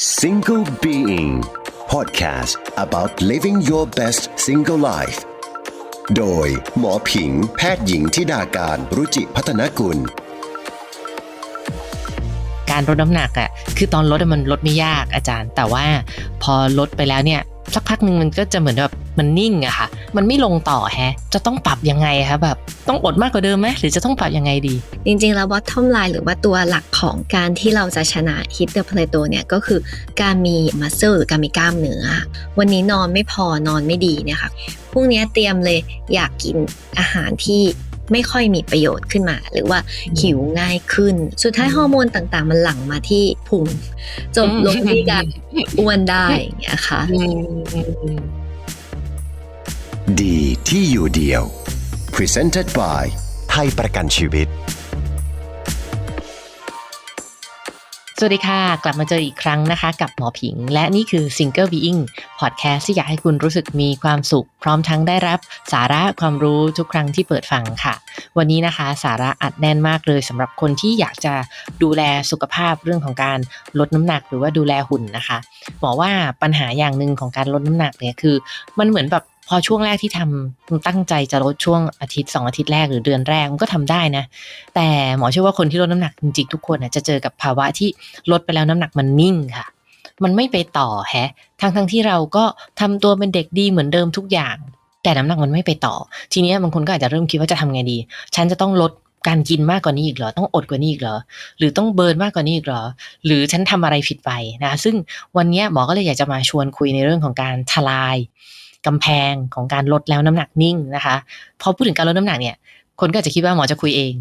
Single Being Podcast about living your best single life โดยหมอผิงแพทย์หญิงทิดาการรุจิพัฒนกุล การลดน้ำหนักอะ่ะคือตอนลดมันลดไม่ยากอาจารย์ แต่ว่าพอลดไปแล้วเนี่ยสักพักหนึ่งมันก็จะเหมือนแบบมันนิ่งอะค่ะ มันไม่ลงต่อแฮะ จะต้องปรับยังไงคะแบบต้องอดมากกว่าเดิมไหมหรือจะต้องปรับยังไงดี จริงๆ แล้ว bottom line หรือว่าตัวหลักของการที่เราจะชนะ hit the plateau เนี่ยก็คือการมี muscle หรือการมีกล้ามเนื้อ วันนี้นอนไม่พอนอนไม่ดีเนี่ยค่ะพรุ่งนี้เตรียมเลยอยากกินอาหารที่ไม่ค่อยมีประโยชน์ขึ้นมา หรือว่าหิวง่ายขึ้น สุดท้ายฮอร์โมนต่างๆ มันหลั่งมาที่พุงจบลงที่การอ้วนได้อย่างเงี้ยค่ะ ดีที่อยู่เดียว Presented by ไทยประกันชีวิต สวัสดีค่ะ กลับมาเจออีกครั้งนะคะ กับหมอผิง และนี่คือ Single Being Podcast ที่อยากให้คุณรู้สึกมีความสุข พร้อมทั้งได้รับสาระความรู้ทุกครั้งที่เปิดฟังค่ะ วันนี้นะคะ สาระอัดแน่นมากเลยสำหรับคนที่อยากจะดูแลสุขภาพเรื่องของการลดน้ำหนักหรือว่าดูแลหุ่นนะคะบอว่าปัญหาอย่างหนึ่งของการลดน้ำหนักเนี่ยคือ มันเหมือนแบบ พอช่วงแรกที่ทำตั้งใจจะลดช่วงอาทิตย์สองอาทิตย์แรกหรือเดือนแรกมันก็ทำได้นะ แต่หมอเชื่อว่าคนที่ลดน้ำหนักจริงๆทุกคนจะเจอกับภาวะที่ลดไปแล้วน้ำหนักมันนิ่งค่ะ มันไม่ไปต่อแฮะทั้งทั้งๆที่เราก็ทำตัวเป็นเด็กดีเหมือนเดิมทุกอย่าง แต่น้ำหนักมันไม่ไปต่อ ทีนี้บางคนก็อาจจะเริ่มคิดว่าจะทำไงดี ฉันจะต้องลดการกินมากกว่านี้อีกเหรอ ต้องอดกว่านี้อีกเหรอ หรือต้องเบิร์นมากกว่านี้อีกเหรอ หรือฉันทำอะไรผิดไปนะ ซึ่งวันนี้หมอก็เลยอยากจะมาชวนคุยในเรื่องของการทลาย กำแพงของการลดแล้วน้ำหนักนิ่งนะคะพอพูดถึงการลดน้ำหนักเนี่ย คนก็อาจจะคิดว่าหมอจะคุยเอง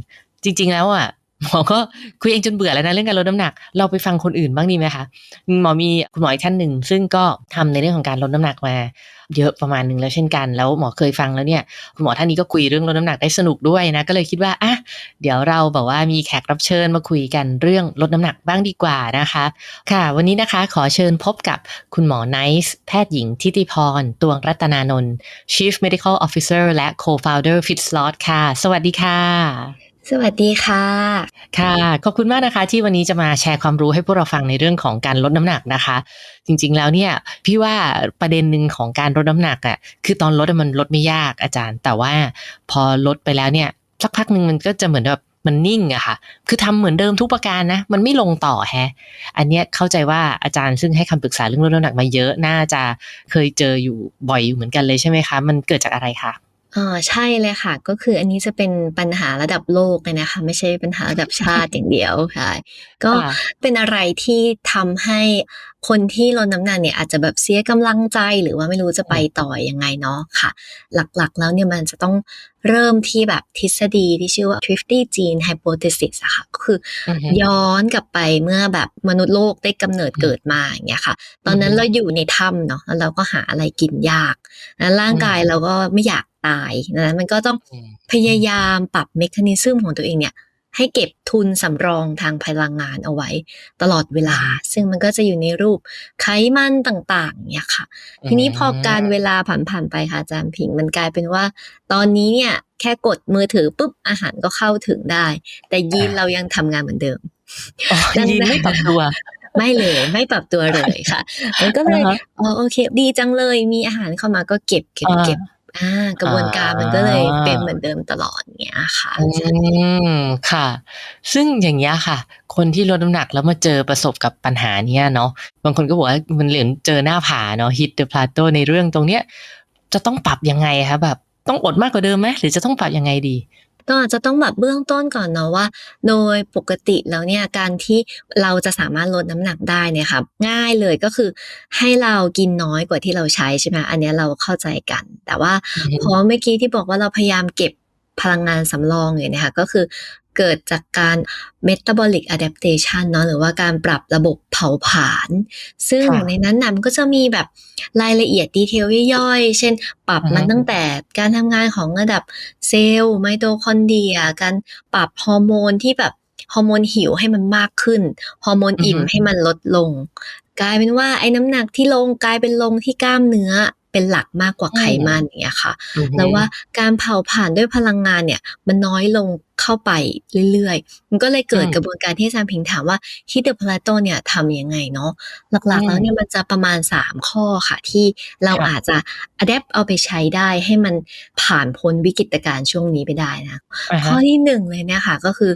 จริง ๆ แล้วอะหมอก็คุยเองจนเบื่อแล้วนะเรื่องการลดน้ำหนัก เราไปฟังคนอื่นบ้างดีไหมคะหมอมีคุณหมออีกท่านหนึ่งซึ่งก็ทำในเรื่องของการลดน้ำหนักมา เยอะประมาณหนึ่งแล้วเช่นกัน แล้วหมอเคยฟังแล้วเนี่ยคุณหมอท่านนี้ก็คุยเรื่องลดน้ำหนักได้สนุกด้วยนะ ก็เลยคิดว่าอะเดี๋ยวเราแบบว่ามีแขกรับเชิญมาคุยกันเรื่องลดน้ำหนักบ้างดีกว่านะคะ ค่ะ วันนี้นะคะขอเชิญพบกับคุณหมอไนซ์แพทย์หญิงทิติพรตวงรัตนานนท์ Chief Medical Officer และ Co-founder FitSlot ค่ะ สวัสดีค่ะ สวัสดีค่ะ ค่ะ ขอบคุณมากนะคะ ที่วันนี้จะมาแชร์ความรู้ให้พวกเราฟังในเรื่องของการลดน้ำหนักนะคะ จริงๆแล้วเนี่ยพี่ว่าประเด็นหนึ่งของการลดน้ำหนักอะ่ะคือตอนลดมันลดไม่ยากอาจารย์ แต่ว่าพอลดไปแล้วเนี่ยสักพักหนึ่งมันก็จะเหมือนแบบมันนิ่งอะค่ะ คือทำเหมือนเดิมทุกประการนะ มันไม่ลงต่อแฮะ อันเนี้ยเข้าใจว่าอาจารย์ซึ่งให้คำปรึกษาเรื่องลดน้ำหนักมาเยอะ น่าจะเคยเจออยู่บ่อยอยู่เหมือนกันเลยใช่ไหมคะ มันเกิดจากอะไรคะ อ๋อใช่เลยค่ะ ก็คืออันนี้จะเป็นปัญหาระดับโลกเลยนะคะ ไม่ใช่ปัญหาระดับชาติอย่างเดียวค่ะ ก็ค่ะเป็นอะไรที่ทำให้ คนที่ลดน้ำหนักเนี่ยอาจจะแบบเสียกำลังใจหรือว่าไม่รู้จะไปต่อยังไงเนาะค่ะ หลักๆแล้วเนี่ยมันจะต้องเริ่มที่แบบทฤษฎีที่ชื่อว่า thrifty gene hypothesis อะค่ะก็คืออือฮึย้อนกลับไปเมื่อแบบมนุษย์โลกได้กำเนิดเกิดมาอย่างเงี้ยค่ะ ตอนนั้นอือฮึเราอยู่ในถ้ำเนาะแล้วเราก็หาอะไรกินยากแล้วร่างกายเราก็ไม่อยากตายดังนั้นมันก็ต้องอืมพยายามปรับเมคานิซึมของตัวเองเนี่ย ให้เก็บทุนสำรองทางพลังงานเอาไว้ ตลอดเวลา ซึ่งมันก็จะอยู่ในรูปไขมันต่างๆเนี่ยค่ะ ทีนี้พอการเวลาผ่านๆไปค่ะอาจารย์ผิงมันกลายเป็นว่า ตอนนี้เนี่ยแค่กดมือถือปุ๊บอาหารก็เข้าถึงได้ แต่ยีนอ่าเรายังทำงานเหมือนเดิมอ๋อดังนั้นยีนไม่ปรับตัวไม่เลยไม่ปรับตัวเลยค่ะ มันก็เลยอ่าฮะอ๋อโอเค ดีจังเลยมีอาหารเข้ามาก็เก็บเก็บอ่าเก็บ อ่ากระบวนการมันก็เลยเป็นเหมือนเดิมตลอดเงี้ยค่ะอืมค่ะ ซึ่งอย่างเงี้ยค่ะ คนที่ลดน้ำหนักแล้วมาเจอประสบกับปัญหาเนี้ยเนาะบางคนก็บอกว่ามันเหมือนเจอหน้าผาเนาะ hit the plateau ในเรื่องตรงเนี้ยจะต้องปรับยังไงคะแบบต้องอดมากกว่าเดิมไหมหรือจะต้องปรับยังไงดี ก็อาจจะต้องแบบเบื้องต้นก่อนเนาะว่า โดยปกติแล้วเนี่ยการที่เราจะสามารถลดน้ำหนักได้เนี่ยค่ะง่ายเลยก็คือให้เรากินน้อยกว่าที่เราใช้ใช่ไหมอันเนี้ยเราเข้าใจกัน แต่ว่าอือฮึเพราะเมื่อกี้ที่บอกว่าเราพยายามเก็บพลังงานสำรองอยู่เนะคะก็คือ เกิดจากการ metabolic adaptation เนาะหรือว่าการปรับระบบเผาผลาญซึ่งค่ะในนั้นน่ะมันก็จะมีแบบรายละเอียดดีเทลย่อยๆ เช่นปรับมันอือฮึตั้งแต่การทำงานของระดับเซลล์ไมโตคอนเดรีย การปรับฮอร์โมนที่แบบฮอร์โมนหิวให้มันมากขึ้น ฮอร์โมนอิ่มอือฮึให้มันลดลง กลายเป็นว่าไอ้น้ำหนักที่ลงกลายเป็นลงที่กล้ามเนื้อเป็นหลักมากกว่าไขมันอย่างเงี้ยค่ะอือฮึแล้วว่าการเผาผลาญด้วยพลังงานเนี่ย มันน้อยลง เข้าไปเรื่อยๆ มันก็เลยเกิดอืมกระบวนการที่อาจารย์พิงถามว่า hit the plateau เนี่ยทำยังไงเนาะหลักอืมๆแล้วเนี่ยมันจะประมาณ 3 ข้อค่ะ ที่เราค่ะอาจจะ adapt เอาไปใช้ได้ให้มันผ่านพ้นวิกฤตการณ์ช่วงนี้ไปได้นะอ่าข้ฮะอที่หนึ่งเลยเนี่ยค่ะก็คือ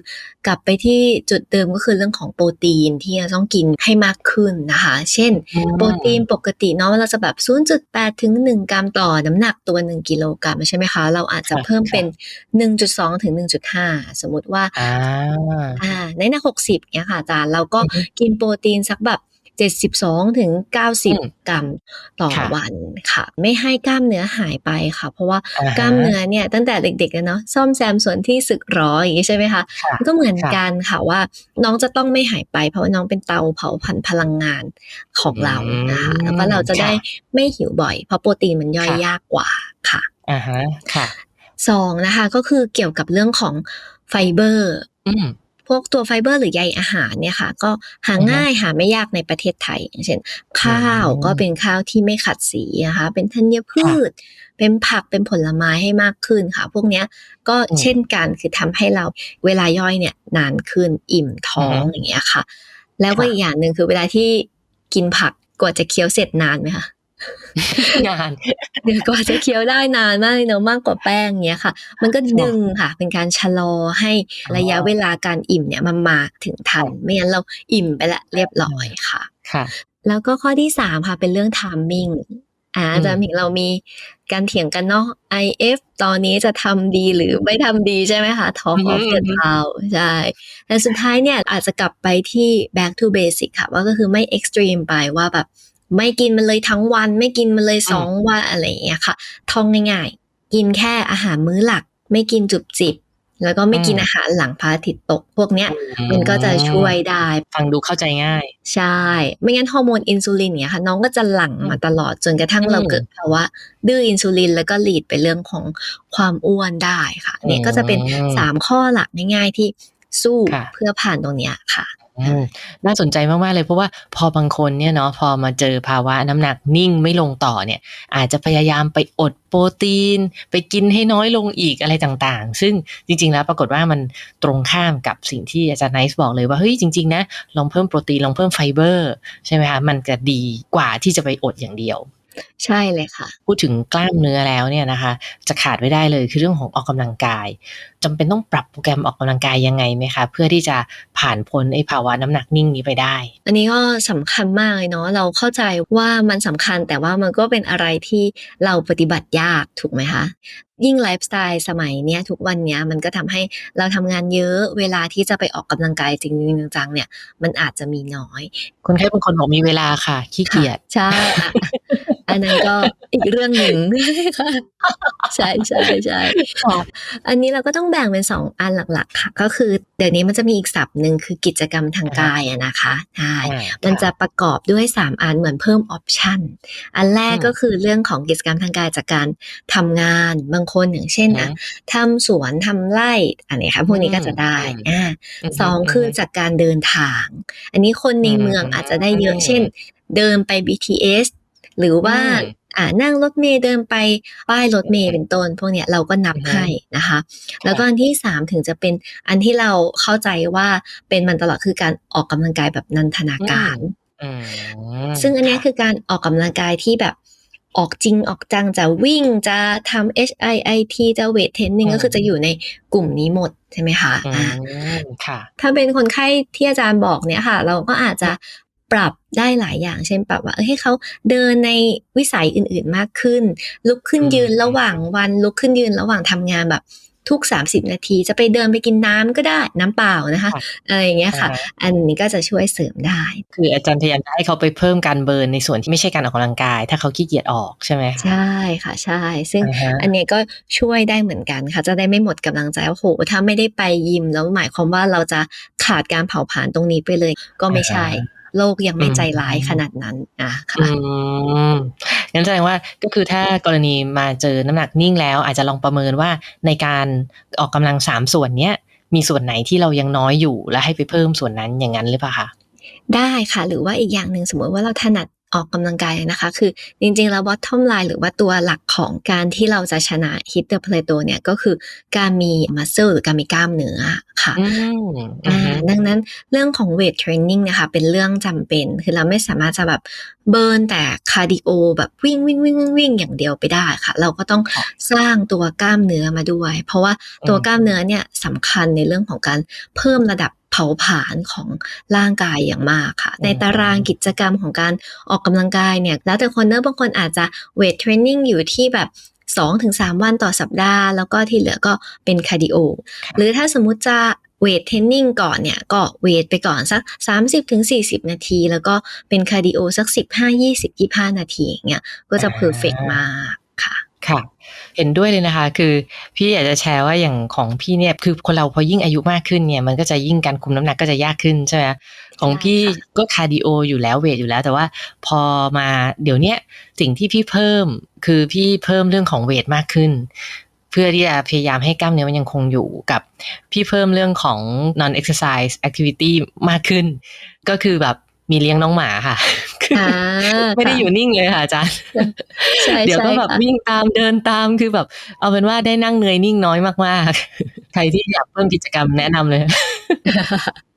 กลับไปที่จุดเดิมก็คือเรื่องของโปรตีนที่เราต้องกินให้มากขึ้นนะคะ เช่นอืมโปรตีนปกติเนาะเราจะแบบ 0.8 ถึง 1 กรัมต่อน้ำหนักตัว 1 กิโลกรัมใช่ไหมคะ เราอาจจะค่ะเพิ่มเป็น 1.2 ถึง 1.5สมมุติว่าอ่าอ่าในหน้า60เนี่ยค่ะอาจารย์เราก็อือฮึกินโปรตีนสักแบบ72ถึงอืม90กรัมต่อค่ะวันค่ะ ไม่ให้กล้ามเนื้อหายไปค่ะ เพราะว่าอ่าฮะกล้ามเนื้อเนี่ยตั้งแต่เด็กๆแล้วเนาะซ่อมแซมส่วนที่สึกหรออย่างนี้ใช่ไหมคะค่ะมันก็เหมือนค่ะกันค่ะว่า น้องจะต้องไม่หายไป เพราะว่าน้องเป็นเตาเผาผลาญพลังงานของเรานะคะอืมแล้วก็เราจะได้ค่ะไม่หิวบ่อย เพราะโปรตีนมันย่อยค่ะยากกว่าค่ะอ่าฮะค่ะ สองนะคะก็คือเกี่ยวกับเรื่องของไฟเบอร์อืมพวกตัวไฟเบอร์หรือใยอาหารเนี่ยค่ะ ก็หาอือฮึง่ายหาไม่ยากในประเทศไทยอย่างเช่น ข้าวอืมก็เป็นข้าวที่ไม่ขัดสีนะคะเป็นธัญพืช เป็นผักเป็นผลไม้ให้มากขึ้นค่ะ พวกเนี้ยก็อืมเช่นกันคือทำให้เราเวลาย่อยเนี่ยนานขึ้นอิ่มท้องอือฮึอย่างเงี้ยค่ะ แล้วก็ค่ะอีกอย่างหนึ่งคือเวลาที่กินผักกว่าจะเคี้ยวเสร็จนานไหมคะ งานเดี๋ยวกว่าจะเคี้ยวได้นานมากเลยเนอะมากกว่าแป้งเงี้ยค่ะ มันก็ดึงค่ะ เป็นการชะลอให้ระยะเวลาการอิ่มเนี่ยมันมาถึงทัน ไม่งั้นเราอิ่มไปละเรียบร้อยค่ะค่ะ แล้วก็ข้อที่สามค่ะเป็นเรื่อง timing อ่าอืมอาจารย์หมิงเรามีการเถียงกันเนาะ IF ตอนนี้จะทำดีหรือไม่ทำดีใช่ไหมคะ Talk อือฮึ of the อือฮึ town ใช่แต่สุดท้ายเนี่ยอาจจะกลับไปที่ back to basic ค่ะ ว่าก็คือไม่ extreme ไปว่าแบบ ไม่กินมันเลยทั้งวัน ไม่กินมันเลยสองวันอะไรอย่างเงี้ยค่ะท่องง่ายๆ กินแค่อาหารมื้อหลัก ไม่กินจุบจิบ แล้วก็ไม่กินอืมอาหารหลังพระอาทิตย์ตก พวกเนี้ย มันก็จะช่วยได้ ฟังดูเข้าใจง่าย ใช่ ไม่งั้นฮอร์โมนอินซูลินเนี่ยค่ะน้องก็จะหลั่งมาตลอดจนกระทั่งอืมเราเกิดภาวะดื้ออินซูลินแล้วก็หลีดไปเรื่องของความอ้วนได้ค่ะเนี่ยก็จะเป็นอืมสามข้อหลักง่าย ๆที่สู้ค่ะเพื่อผ่านตรงเนี้ยค่ะอืม น่าสนใจมากๆเลยเพราะว่าพอบางคนเนี่ยเนาะพอมาเจอภาวะน้ำหนักนิ่งไม่ลงต่อเนี่ย อาจจะพยายามไปอดโปรตีน ไปกินให้น้อยลงอีกอะไรต่างๆ ซึ่งจริง ๆ แล้วปรากฏว่ามันตรงข้ามกับสิ่งที่อาจารย์ไนซ์บอกเลยว่าเฮ้ยจริงๆนะลองเพิ่มโปรตีนลองเพิ่มไฟเบอร์ใช่ไหมคะมันจะดีกว่าที่จะไปอดอย่างเดียว ใช่เลยค่ะ พูดถึงกล้ามเนื้อแล้วเนี่ยนะคะ จะขาดไม่ได้เลยคือเรื่องของออกกำลังกายจำเป็นต้องปรับโปรแกรมออกกำลังกายยังไงไหมคะ เพื่อที่จะผ่านพ้นไอ้ภาวะน้ำหนักนิ่งนี้ไปได้ อันนี้ก็สำคัญมากเลยเนาะเราเข้าใจว่ามันสำคัญแต่ว่ามันก็เป็นอะไรที่เราปฏิบัติยากถูกไหมคะ ยิ่งไลฟ์สไตล์สมัยเนี้ยทุกวันเนี้ยมันก็ทำให้เราทำงานเยอะเวลาที่จะไปออกกำลังกายจริงๆจังๆเนี่ย มันอาจจะมีน้อย คนไข้บางคนบอกมีเวลาค่ะขี้เกียจใช่อะอันนั้นก็อีกเรื่องหนึ่งค่ะใช่ใช่ใช่ค่ะอันนี้เราก็ต้องแบ่งเป็นสองอันหลัก ๆ ค่ะ ก็คือเดี๋ยวนี้มันจะมีอีกศัพท์หนึ่งคือกิจกรรมทางกายอะนะคะใช่อ่ามันจะค่ประกอบด้วย 3 อันเหมือนเพิ่มออปชันอันแรกอืมก็คือเรื่องของกิจกรรมทางกายจากการทำงานบางคนอย่างเช่นนะอืมทำสวนทำไร่อันนี้ค่ะพวกนี้ก็จะได้อืมอ่ามสองคือจากการเดินทาง อันนี้คนในอืมเมืองอาจจะได้เยอะอืมเช่น เดินไป BTS หรือว่าอืมอ่านั่งรถเมล์เดินไปป้ายรถเมล์เป็นต้น พวกเนี้ยเราก็นับอือฮึให้นะคะ แล้วก็อันที่สามถึงจะเป็นอันที่เราเข้าใจว่าเป็นมันตลอดคือการออกกำลังกายแบบนันทนาการอืมซึ่งอันเนี้ยคือการออกกำลังกายที่แบบ ออกจริงออกจังจะวิ่งจะทำ HIIT จะเวทเทรนนิ่งก็คือจะอยู่ในกลุ่มนี้หมดใช่ไหมคะอือ่ามค่ะ ถ้าเป็นคนไข้ที่อาจารย์บอกเนี่ยค่ะ เราก็อาจจะปรับได้หลายอย่าง เช่นปรับว่าเออให้เขาเดินในวิสัยอื่นๆมากขึ้น ลุกขึ้นอืมยืนระหว่างวันลุกขึ้นยืนระหว่างทำงานแบบ ทุก 30 นาที จะไปเดินไปกินน้ำก็ได้น้ำเปล่านะคะอะไรอย่างเงี้ยค่ะอ่าอันนี้ก็จะช่วยเสริมได้ คืออาจารย์พยายามจะให้เขาไปเพิ่มการเบิร์นในส่วนที่ไม่ใช่การออกกำลังกาย ถ้าเขาขี้เกียจออกใช่ไหมคะใช่ค่ะใช่ ซึ่งอ่าฮะอันเนี้ยก็ช่วยได้เหมือนกันค่ะ จะได้ไม่หมดกำลังใจว่าโหถ้าไม่ได้ไปยิมแล้วหมายความว่าเราจะขาดการเผาผลาญตรงนี้ไปเลยก็ไม่ใช่ โลกยังไม่ใจร้ายขนาดนั้นอะค่ะอืมงั้นแสดงว่าก็คือถ้ากรณีมาเจอน้ำหนักนิ่งแล้ว อาจจะลองประเมินว่าในการออกกำลังสามส่วนเนี้ยมีส่วนไหนที่เรายังน้อยอยู่และให้ไปเพิ่มส่วนนั้นอย่างนั้นหรือเปล่าคะได้ค่ะหรือว่าอีกอย่างหนึ่งสมมติว่าเราถนัดออกกำลังกายเลยนะคะ คือจริงๆ แล้ว bottom line หรือว่าตัวหลักของการที่เราจะชนะ hit the plateau เนี่ยก็คือการมี muscle หรือการมีกล้ามเนื้อค่ะอืมอือ่าอฮึดังนั้นเรื่องของ weight training นะคะเป็นเรื่องจำเป็น คือเราไม่สามารถจะแบบเบิร์นแต่คาร์ดิโอแบบวิ่งวิ่งวิ่งวิ่งวิ่งอย่างเดียวไปได้ค่ะ เราก็ต้องค่ะสร้างตัวกล้ามเนื้อมาด้วย เพราะว่าตัวอืมกล้ามเนื้อเนี่ยสำคัญในเรื่องของการเพิ่มระดับเผาผลาญของร่างกายอย่างมากค่ะ ในตารางกิจกรรมของการออกกำลังกายเนี่ย แล้วแต่คนเนอะบางคนอาจจะ weight training อยู่ที่แบบ 2-3 วันต่อสัปดาห์ แล้วก็ที่เหลือก็เป็นคาร์ดิโอ หรือถ้าสมมุติจะเวทเทรนนิ่งก่อนเนี่ยก็เวทไปก่อนสัก 30-40 นาที แล้วก็เป็นคาร์ดิโอสัก 15-20-25 นาทีอย่างเงี้ยก็จะอ่าเพอร์เฟกมาก ค่ะค่ะ เห็นด้วยเลยนะคะ คือพี่อยากจะแชร์ว่าอย่างของพี่เนี่ยคือคนเราพอยิ่งอายุมากขึ้นเนี่ยมันก็จะยิ่งการคุมน้ำหนักก็จะยากขึ้นใช่ไหมของใช่พี่ค่ะก็คาร์ดิโออยู่แล้วเวทอยู่แล้ว แต่ว่าพอมาเดี๋ยวเนี้ยสิ่งที่พี่เพิ่มคือพี่เพิ่มเรื่องของเวทมากขึ้น เพื่อที่จะพยายามให้กล้ามเนื้อมันยังคงอยู่กับพี่เพิ่มเรื่องของ non exercise activity มากขึ้น ก็คือแบบ มีเลี้ยงน้องหมาค่ะคืออ่าไม่ได้ค่ะอยู่นิ่งเลยค่ะอาจารย์ใช่เดี๋ยวใช่ก็แบบค่ะวิ่งตามเดินตามคือแบบ เอาเป็นว่าได้นั่งเหนื่อยนิ่งน้อยมากๆ ใครที่อยากเพิ่มกิจกรรมแนะนำเลย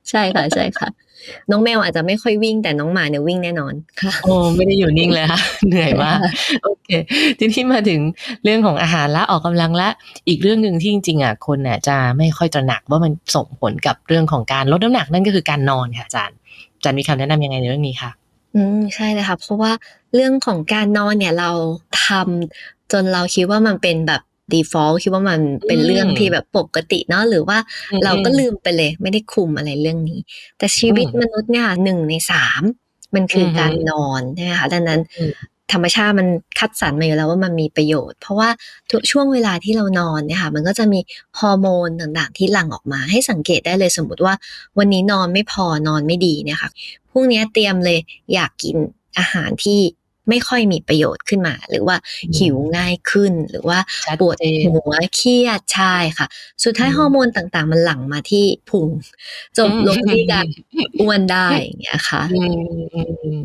ใช่ค่ะใช่ค่ะ น้องแมวอาจจะไม่ค่อยวิ่งแต่น้องหมาเนี่ยวิ่งแน่นอนค่ะโอ้ไม่ได้อยู่นิ่งเลยค่ะ เหนื่อยมากโอเค ทีนี้มาถึงเรื่องของอาหารและออกกำลังและ อีกเรื่องหนึ่งที่จริงๆอะคนน่ะจะไม่ค่อยตระหนักว่ามันส่งผลกับเรื่องของการลดน้ำหนักนั่นก็คือการนอนค่ะอาจารย์อา จารย์มีคำแนะนำยังไงในเรื่องนี้คะอืมใช่เลยค่ะเพราะว่าเรื่องของการนอนเนี่ยเราทำจนเราคิดว่ามันเป็นแบบ default คิดว่ามันเป็นเรื่องที่แบบปกติเนาะหรือว่าเราก็ลืมไปเลย ไม่ได้คุมอะไรเรื่องนี้ แต่ชีวิตมนุษย์เนี่ยหนึ่งในสามมันคือการนอนใช่ไหมคะดังนั้นอืม ธรรมชาติมันคัดสรรมาอยู่แล้วว่ามันมีประโยชน์ เพราะว่าทุกช่วงเวลาที่เรานอนเนี่ยค่ะมันก็จะมีฮอร์โมนต่างๆ ที่หลั่งออกมาให้สังเกตได้เลยสมมติว่า วันนี้นอนไม่พอนอนไม่ดีเนี่ยค่ะพรุ่งนี้เตรียมเลยอยากกินอาหารที่ไม่ค่อยมีประโยชน์ขึ้นมา หรือว่าอืมหิวง่ายขึ้น หรือว่าชัดปวดเจนหัวเครียดใช่ค่ะ สุดท้ายอืมฮอร์โมนต่างๆ มันหลั่งมาที่พุงจบลงที่การอ้วนได้อย่างเงี้ยค่ะอืมอืมอืม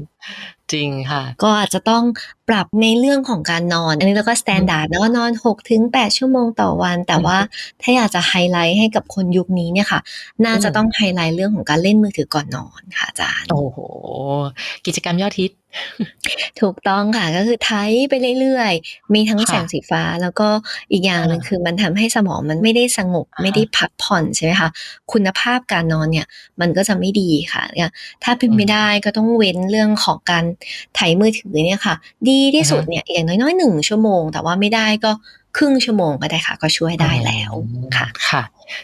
จริงค่ะ ก็อาจจะต้อง ปรับในเรื่องของการนอน อันนี้เราก็สแตนดาร์ดนะว่านอน6ถึง8ชั่วโมงต่อวัน แต่ว่าถ้าอยากจะไฮไลท์ให้กับคนยุคนี้เนี่ยค่ะ น่าจะอืมต้องไฮไลท์เรื่องของการเล่นมือถือก่อนนอนค่ะอาจารย์ โอ้โห กิจกรรมยอดฮิตถูกต้องค่ะก็คือไทป์ไปเรื่อยๆ มีทั้งค่ะแสงสีฟ้า แล้วก็อีกอย่างหนึ่งอ่าคือมันทำให้สมองมันไม่ได้สงบอ่าฮะไม่ได้พักผ่อนใช่ไหมคะคุณภาพการนอนเนี่ยมันก็จะไม่ดีค่ะเนี่ยถ้าเป็นไม่ได้ก็ต้องเว้นเรื่องของการไถมือถือเนี่ยค่ะ ดีที่สุดเนี่ยอย่างน้อยๆหนึ่งชั่วโมง แต่ว่าไม่ได้ก็ครึ่งชั่วโมงก็ได้ค่ะ ก็ช่วยได้แล้วค่ะค่ะ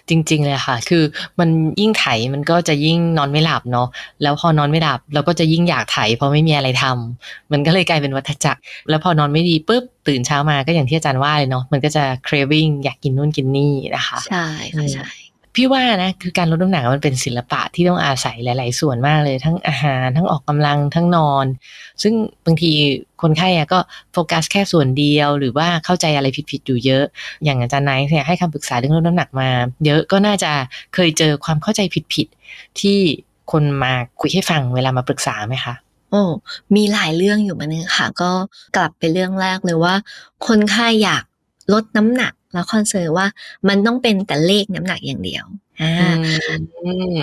จริงๆเลยค่ะ คือมันยิ่งไถมันก็จะยิ่งนอนไม่หลับเนาะแล้วพอนอนไม่หลับเราก็จะยิ่งอยากไถเพราะไม่มีอะไรทำมันก็เลยกลายเป็นวัฏจักร แล้วพอนอนไม่ดีปุ๊บตื่นเช้ามาก็อย่างที่อาจารย์ว่าเลยเนาะมันก็จะ craving อยากกินนู่นกินนี่นะคะ ใช่ค่ะใช่ พี่ว่านะคือการลดน้ำหนักมันเป็นศิลปะที่ต้องอาศัยหลาย ๆ ส่วนมากเลย ทั้งอาหารทั้งออกกำลังทั้งนอน ซึ่งบางทีคนไข้อะก็โฟกัสแค่ส่วนเดียว หรือว่าเข้าใจอะไรผิด ๆ อยู่เยอะ อย่างอาจารย์ไนท์เนี่ยให้คำปรึกษาเรื่องลดน้ำหนักมา เยอะก็น่าจะเคยเจอความเข้าใจผิด ๆ ที่คนมาคุยให้ฟังเวลามาปรึกษาไหมคะโอ้มีหลายเรื่องอยู่มือนกันค่ะ ก็กลับไปเรื่องแรกเลยว่า คนไข้อยากลดน้ำหนัก แล้วคอนเซิร์นว่ามันต้องเป็นแต่เลขน้ำหนักอย่างเดียวอ่าอืม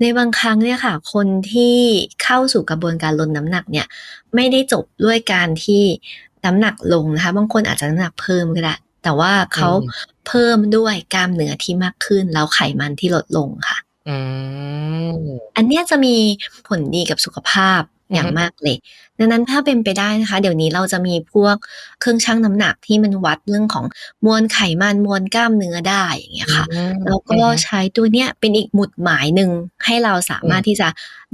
ในบางครั้งเนี่ยค่ะ คนที่เข้าสู่กระบวนการลดน้ำหนักเนี่ย ไม่ได้จบด้วยการที่น้ำหนักลงนะคะ บางคนอาจจะน้ำหนักเพิ่มก็ได้ แต่ว่าเขาอืมเพิ่มด้วยกล้ามเนื้อที่มากขึ้น แล้วไขมันที่ลดลงค่ะอืมอันเนี้ยจะมีผลดีกับสุขภาพ อย่างอือฮึมากเลย ดังนั้นถ้าเป็นไปได้นะคะ เดี๋ยวนี้เราจะมีพวกเครื่องชั่งน้ำหนักที่มันวัดเรื่องของมวลไขมันมวลกล้ามเนื้อได้อย่างเงี้ยค่ะอืมแล้วก็ใช้ตัวเนี้ยเป็นอีกหมุดหมายหนึ่งให้เราสามารถที่จะ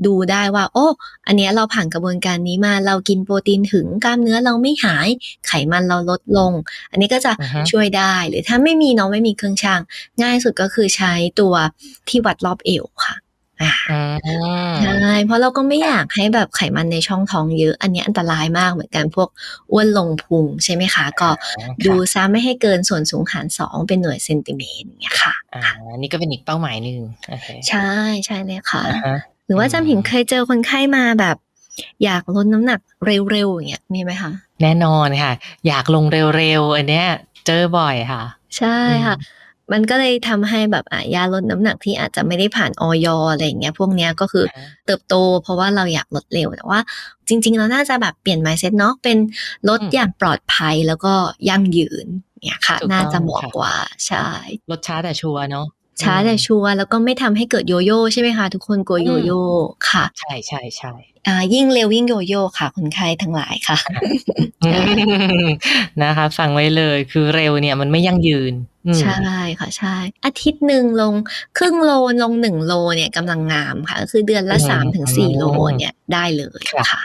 ดูได้ว่า โอ้ อันเนี้ยเราผ่านกระบวนการนี้มาเรากินโปรตีนถึงกล้ามเนื้อเราไม่หายไขมันเราลดลง อันนี้ก็จะอือฮึช่วยได้หรือถ้าไม่มีเน้องไม่มีเครื่องชั่งง่ายสุดก็คือใช้ตัวที่วัดรอบเอวค่ะอ่าอืม ใช่เพราะเราก็ไม่อยากให้แบบไขมันในช่องท้องเยอะ อันนี้อันตรายมากเหมือนกันพวกอ้วนลงพุงใช่ไหมคะ ก็ดูซะไม่ให้เกินส่วนสูงหารสองเป็นหน่วยเซนติเมตรอย่างเงี้ยค่ะอ่านี่ก็เป็นอีกเป้าหมายหนึ่งโอเคใช่ใช่เลยค่ะอ่าฮะหรือว่าจำผิงเคยเจอคนไข้มาแบบ อยากลดน้ำหนักเร็วๆอย่างเงี้ยมีไหมคะแน่นอนค่ะ อยากลงเร็วๆอันเนี้ย เจอบ่อยค่ะ ใช่ค่ะ มันก็เลยทำให้แบบอะยาลดน้ำหนักที่อาจจะไม่ได้ผ่านออยอะไรอย่างเงี้ย พวกเนี้ยก็คืออ่าเติบโต เพราะว่าเราอยากลดเร็วแต่ว่า จริง ๆ เราน่าจะแบบเปลี่ยน mindset เนาะเป็นลดอืมอย่างปลอดภัยแล้วก็ยั่งยืนเนี่ยค่ะถูกต้องน่าจะเหมาะค่ะกว่าใช่ลดช้าแต่ชัวร์เนาะช้าแต่อืมชัวร์แล้วก็ไม่ทำให้เกิดโยโย่ใช่ไหมคะ ทุกคนกลัวอืมโยโย่ค่ะ ใช่ใช่ใช่อ่า ยิ่งเร็วยิ่งโยโย่ค่ะคนไข้ทั้งหลายค่ะ นะคะฟังไว้เลยคือเร็วเนี่ยมันไม่ยั่งยืนอืมใช่ค่ะใช่ อาทิตย์หนึ่งลงครึ่งโลลงหนึ่งโลเนี่ยกำลังงามค่ะก็คือเดือนละสามถึงสี่โลเนี่ยได้เลยค่ะ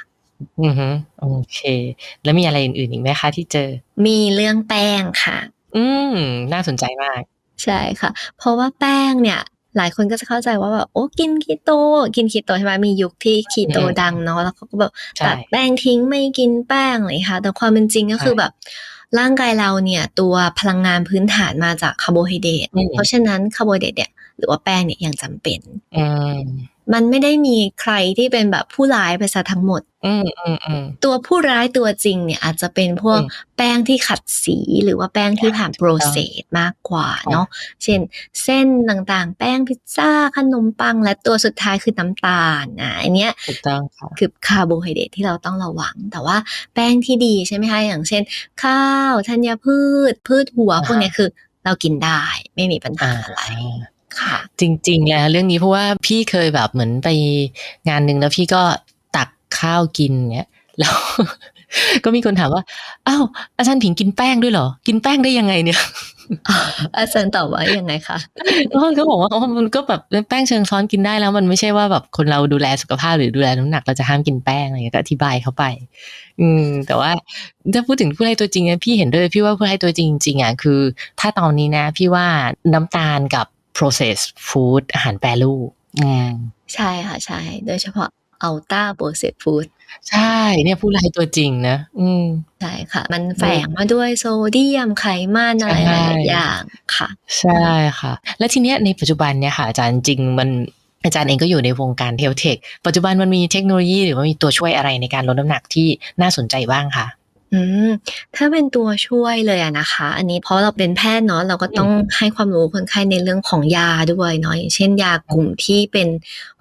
อือฮึโอเค แล้วมีอะไรอื่นๆอีกไหมคะที่เจอ มีเรื่องแป้งค่ะ อืมน่าสนใจมาก ใช่ค่ะ เพราะว่าแป้งเนี่ย หลายคนก็จะเข้าใจว่าแบบโอ้กินคีโต กินคีโตใช่ไหมมียุคที่คีโตอืมดังเนาะแล้วเขาก็แบบใช่ตัดแป้งทิ้งไม่กินแป้งเลยค่ะ แต่ความเป็นจริงก็คือใช่แบบร่างกายเราเนี่ยตัวพลังงานพื้นฐานมาจากคาร์โบไฮเดรตอืมเพราะฉะนั้นคาร์โบไฮเดรตเนี่ยหรือว่าแป้งเนี่ยยังจำเป็นอื มมันไม่ได้มีใครที่เป็นแบบผู้ร้ายไปซะทั้งหมด อืมอืมอืมตัวผู้ร้ายตัวจริงเนี่ยอาจจะเป็นพวกอืมแป้งที่ขัดสีหรือว่าแป้งที่ผ่านโปรเซสมากกว่าเนาะเช่น เส้นต่างๆ แป้งพิซซ่าขนมปัง และตัวสุดท้ายคือน้ำตาลนะอันเนี้ยถูกต้องค่ะคือคาร์โบไฮเดรตที่เราต้องระวัง แต่ว่าแป้งที่ดีใช่ไหมคะอย่างเช่น ข้าวธัญพืช พืชหัวอ่าฮะพวกเนี้ยคือเรากินได้ไม่มีปัญหาอ่าอะไร ค่ะ จริง ๆ แล้วเรื่องนี้เพราะว่าพี่เคยแบบเหมือนไปงานหนึ่งแล้วพี่ก็ตักข้าวกินเงี้ยแล้วก็มีคนถามว่าอ้าวอาจารย์ผิงกินแป้งด้วยเหรอ กินแป้งได้ยังไงเนี่ยอาจารย์ตอบว่ายังไงคะแล้วเขาบอกว่าอ๋อมันก็แบบแป้งเชิงซ้อนกินได้แล้ว มันไม่ใช่ว่าแบบคนเราดูแลสุขภาพหรือดูแลน้ำหนักเราจะห้ามกินแป้งอะไรเงี้ยก็อธิบายเขาไป อืม แต่ว่าถ้าพูดถึงผู้ให้ตัวจริงเนี่ยพี่เห็นด้วยพี่ว่าผู้ให้ตัวจริงจริงๆอะคือ ถ้าตอนนี้นะ พี่ว่าน้ำตาลกับ processed food อาหารแปรรูปอืมใช่ค่ะ ใช่ โดยเฉพาะอัลต้าโปรเซสฟู้ดใช่ เนี่ยผู้ร้ายตัวจริงนะ อืมใช่ค่ะ มันแฝงมาด้วยโซเดียมไขมันอะไรใช่หลายๆอย่างค่ะ ใช่ค่ะ และทีเนี้ยในปัจจุบันเนี่ยค่ะ อาจารย์จริงมันอาจารย์เองก็อยู่ในวงการเทลเทค ปัจจุบันมันมีเทคโนโลยีหรือว่ามีตัวช่วยอะไรในการลดน้ำหนักที่น่าสนใจบ้างคะ อืม ถ้าเป็นตัวช่วยเลยอะนะคะ อันนี้เพราะเราเป็นแพทย์เนาะ เราก็ต้องให้ความรู้คนไข้ในเรื่องของยาด้วยเนาะ อย่างเช่น ยากลุ่มที่เป็น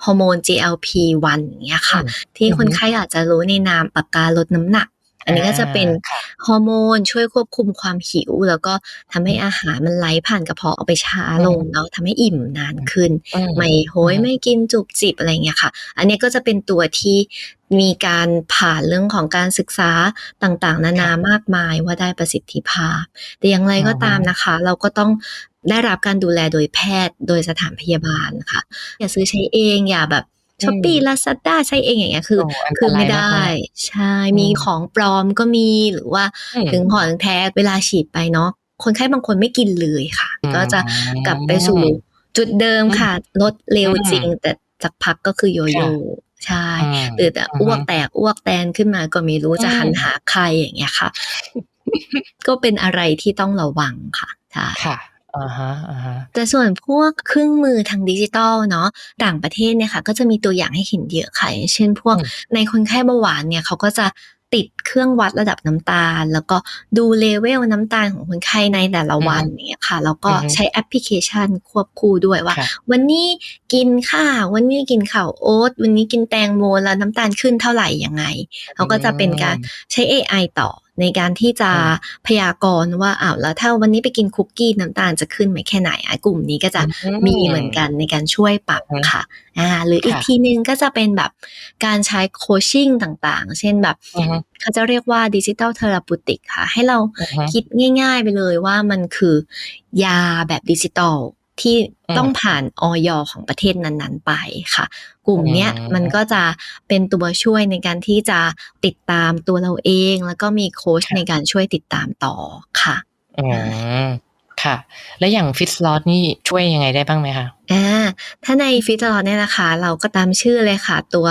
ฮอร์โมน GLP-1 อย่างเงี้ยค่ะอืมที่อือฮึคนไข้อาจจะรู้ในนามปากกาลดน้ำหนัก อันนี้ก็จะเป็นค่ะ ฮอร์โมนช่วยควบคุมความหิว แล้วก็ทำให้อาหารมันไหลผ่านกระเพาะออกไปช้าลงอืมเนาะ ทำให้อิ่มนานขึ้น อืม ไม่โหยอืมไม่กินจุบจิบ อะไรเงี้ยค่ะ อันนี้ก็จะเป็นตัวที่ มีการผ่านเรื่องของการศึกษาต่างๆ นานามากมายว่าได้ประสิทธิภาพ แต่อย่างไรก็ตามนะคะ เราก็ต้องได้รับการดูแลโดยแพทย์โดยสถานพยาบาลค่ะ อย่าซื้อใช้เองอย่าแบบช้อปปี้ลาซาด้าใช้เองอย่างเงี้ยคือโอ้อันตรายคือไม่ได้มากใช่อืมมีของปลอมก็มีหรือว่าอืมถึงของแท้เวลาฉีดไปเนาะคนไข้บางคนไม่กินเลยค่ะอืมก็จะกลับไปสู่จุดเดิมค่ะ ลดเร็วจริงแต่สักพักก็คือโยโย่ ใช่อืมหรือแต่อือฮึอ้วกแตกอ้วกแตนขึ้นมาก็ไม่รู้จะอืมหันหาใครอย่างเงี้ยค่ะ ก็เป็นอะไรที่ต้องระวังค่ะใช่ค่ะอ่าฮะอ่าฮะแต่ส่วนพวกเครื่องมือทางดิจิตอลเนาะต่างประเทศเนี่ยค่ะ ก็จะมีตัวอย่างให้เห็นเยอะค่ะอย่างเช่นพวกอืมในคนไข้เบาหวานเนี่ยเขาก็จะ ติดเครื่องวัดระดับน้ำตาล แล้วก็ดูเลเวลน้ำตาลของคนไข้ในแต่ละวันเนี่ยค่ะ แล้วก็อือฮึใช้แอปพลิเคชันควบคู่ด้วยว่าค่ะวันนี้กินข้าววันนี้กินข้าวโอ๊ตวันนี้กินแตงโมแล้วน้ำตาลขึ้นเท่าไหร่ยังไงเขาก็จะเป็นการใช้ AI ต่อ ในการที่จะอืมพยากรณ์ว่าอ้าวแล้วถ้าวันนี้ไปกินคุกกี้น้ำตาลจะขึ้นไหมแค่ไหนอะกลุ่มนี้ก็จะอืมมีเหมือนกันในการช่วยปรับอืมค่ะอ่าหรืออีกค่ะทีนึงก็จะเป็นแบบการใช้โคชชิ่งต่างๆ เช่นแบบอือฮึเขาจะเรียกว่าดิจิ t a ลเทอราปูติกค่ะ ให้เราอือฮึคิดง่ายๆไปเลยว่ามันคือยาแบบดิจิตอล ที่อืมต้องผ่านออยของประเทศนั้นๆไปค่ะ กลุ่มเนี้ยอืมมันก็จะเป็นตัวช่วยในการที่จะติดตามตัวเราเอง แล้วก็มีโค้ชค่ะในการช่วยติดตามต่อค่ะอืมค่ะ แล้วอย่างฟิตลอตนี่ช่วยยังไงได้บ้างไหมคะอ่าถ้าในฟิตตลอดเนี่ยนะคะ เราก็ตามชื่อเลยค่ะ ตัว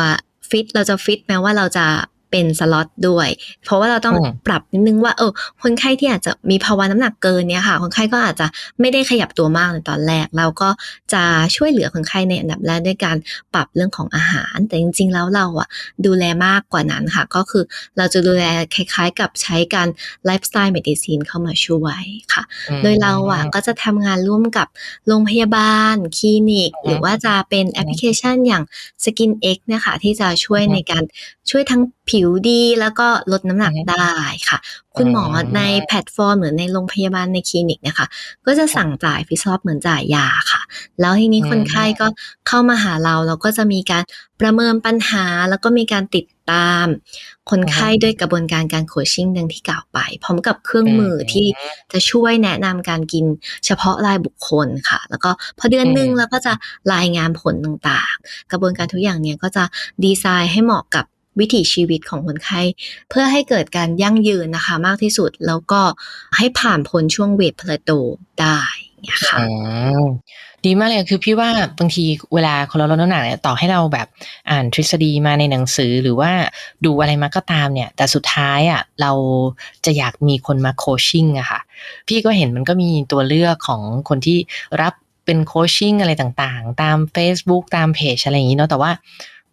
ฟิตเราจะฟิตแม้ว่าเราจะ เป็นสล็อตด้วย เพราะว่าเราต้องอืมปรับนิดนึงว่าเออคนไข้ที่อาจจะมีภาวะน้ำหนักเกินเนี่ยค่ะ คนไข้ก็อาจจะไม่ได้ขยับตัวมากในตอนแรก เราก็จะช่วยเหลือคนไข้ในอันดับแรกด้วยการปรับเรื่องของอาหาร แต่จริง ๆ แล้วเราอะดูแลมากกว่านั้นค่ะ ก็คือเราจะดูแลคล้ายๆ กับใช้การไลฟ์สไตล์เมดิซีนเข้ามาช่วยค่ะ โดยเราอะก็จะทำงานร่วมกับโรงพยาบาลคลินิกอือฮึหรือว่าจะเป็นแอปพลิเคชันอย่าง Skin X นะคะที่จะช่วยอือฮึในการ ช่วยทั้งผิวดีแล้วก็ลดน้ำหนักอือฮึได้ค่ะ คุณหมออืมในแพลตฟอร์มหรือในโรงพยาบาลในคลินิกนะคะ ก็จะสั่งจ่ายฟิซอฟเหมือนจ่ายยาค่ะ แล้วทีนี้อืมคนไข้ก็เข้ามาหาเราเราก็จะมีการประเมินปัญหาแล้วก็มีการติดตาม คนไข้ด้วยกระบวนการการโคชชิ่งดังที่กล่าวไป พร้อมกับเครื่องมือที่จะช่วยแนะนำการกินเฉพาะรายบุคคลค่ะ แล้วก็พอเดือนหนึ่งอืมเราก็จะรายงานผลต่างๆ กระบวนการทุกอย่างเนี่ยก็จะดีไซน์ให้เหมาะกับ วิถีชีวิตของคนไข้ เพื่อให้เกิดการยั่งยืนนะคะ มากที่สุดแล้วก็ให้ผ่านพ้นช่วงเวทเพลโตได้เนี่ยค่ะอืมดีมากเลยคือพี่ว่าบางทีเวลาคนเราลดน้ำหนักเนี่ยต่อให้เราแบบอ่านทฤษฎีมาในหนังสือหรือว่าดูอะไรมาก็ตามเนี่ย แต่สุดท้ายอะเราจะอยากมีคนมาโคชชิ่งอะค่ะ พี่ก็เห็นมันก็มีตัวเลือกของคนที่รับเป็นโคชชิ่งอะไรต่างๆ ตาม Facebook ตามเพจอะไรอย่างนี้เนาะแต่ว่า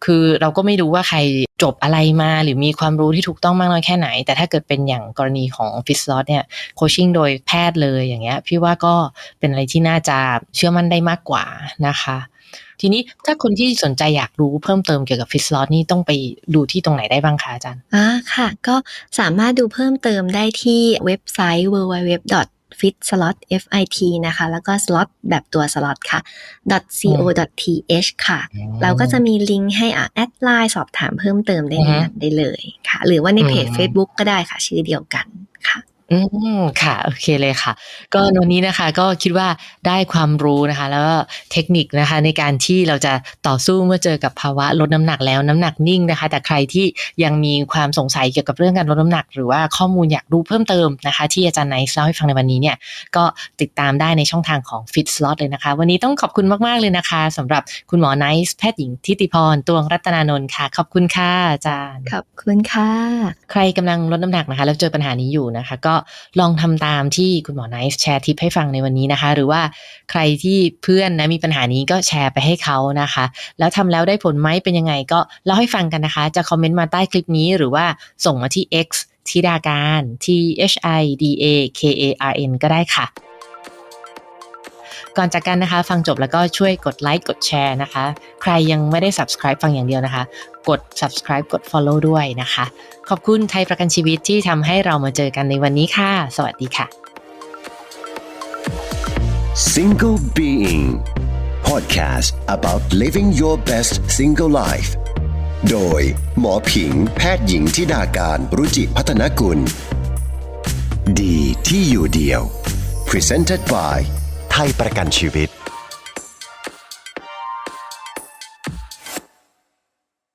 คือเราก็ไม่รู้ว่าใครจบอะไรมาหรือมีความรู้ที่ถูกต้องมากน้อยแค่ไหน แต่ถ้าเกิดเป็นอย่างกรณีของฟิสลอตเนี่ยโคชชิ่งโดยแพทย์เลยอย่างเงี้ยพี่ว่าก็เป็นอะไรที่น่าจะเชื่อมั่นได้มากกว่านะคะทีนี้ถ้าคนที่สนใจอยากรู้เพิ่มเติมเกี่ยวกับฟิสลอตนี่ต้องไปดูที่ตรงไหนได้บ้างคะอาจารย์อ่าค่ะ ก็สามารถดูเพิ่มเติมได้ที่เว็บไซต์ www fit slot fit นะคะ แล้วก็ slot แบบตัว slot ค่ะ co th ค่ะ เราก็จะมีลิงก์ให้อะแอดไลน์สอบถามเพิ่มเติมได้ในนั้นได้เลยค่ะ หรือว่าในเพจอืม Facebook ก็ได้ค่ะ ชื่อเดียวกันค่ะ อืม ค่ะ โอเคเลยค่ะ ก็วันนี้นะคะ ก็คิดว่าได้ความรู้นะคะ แล้วก็เทคนิคนะคะ ในการที่เราจะต่อสู้เมื่อเจอกับภาวะลดน้ำหนักแล้ว น้ำหนักนิ่งนะคะ แต่ใครที่ยังมีความสงสัยเกี่ยวกับเรื่องการลดน้ำหนัก หรือว่าข้อมูลอยากรู้เพิ่มเติมนะคะ ที่อาจารย์ไนซ์เล่าให้ฟังในวันนี้เนี่ย ก็ติดตามได้ในช่องทางของ Fit Slot เลยนะคะ วันนี้ต้องขอบคุณมาก ๆ เลยนะคะสำหรับคุณหมอไนซ์แพทย์หญิงทิติพรตวงรัตนานนท์ค่ะ ขอบคุณค่ะอาจารย์ ขอบคุณค่ะ ใครกำลังลดน้ำหนักนะคะ แล้วเจอปัญหานี้อยู่นะคะ ก็ลองทำตามที่คุณหมอไนท์แชร์ทิปให้ฟังในวันนี้นะคะ หรือว่าใครที่เพื่อนนะมีปัญหานี้ก็แชร์ไปให้เขานะคะ แล้วทำแล้วได้ผลไหมเป็นยังไงก็เล่าให้ฟังกันนะคะ จะคอมเมนต์มาใต้คลิปนี้หรือว่าส่งมาที่ X ธิดาการ T H I D A K A R N ก็ได้ค่ะ ก่อนจากกันนะคะ ฟังจบแล้วก็ช่วยกดไลค์กดแชร์นะคะ ใครยังไม่ได้ subscribe ฟังอย่างเดียวนะคะ กด subscribe กด follow ด้วยนะคะ ขอบคุณไทยประกันชีวิตที่ทำให้เรามาเจอกันในวันนี้ค่ะ สวัสดีค่ะ Single Being Podcast about living your best single life โดย หมอผิง แพทย์หญิงทิดาการรุจิพัฒนกุล ดีที่อยู่เดียว Presented by ไทยประกันชีวิต